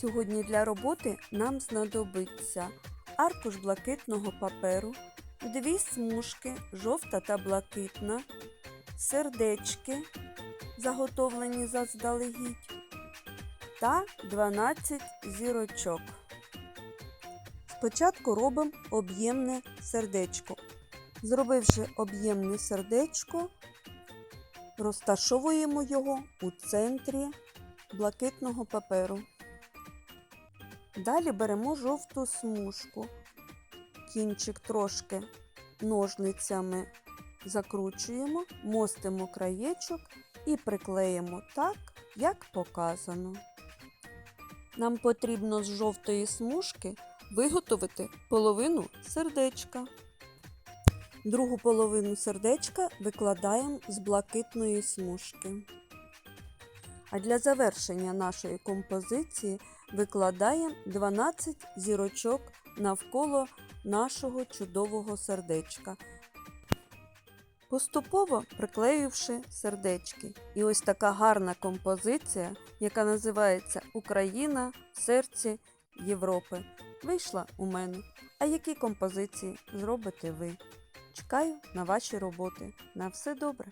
Сьогодні для роботи нам знадобиться аркуш блакитного паперу, дві смужки жовта та блакитна, сердечки, заготовлені заздалегідь, та 12 зірочок. Спочатку робимо об'ємне сердечко. Зробивши об'ємне сердечко, розташовуємо його у центрі блакитного паперу. Далі беремо жовту смужку. Кінчик трошки ножницями закручуємо, мостимо краєчок і приклеїмо так, як показано. Нам потрібно з жовтої смужки виготовити половину сердечка. Другу половину сердечка викладаємо з блакитної смужки. А для завершення нашої композиції викладаємо 12 зірочок навколо нашого чудового сердечка. Поступово приклеївши сердечки. І ось така гарна композиція, яка називається Україна в серці Європи, вийшла у мене. А які композиції зробите ви? Чекаю на ваші роботи. На все добре!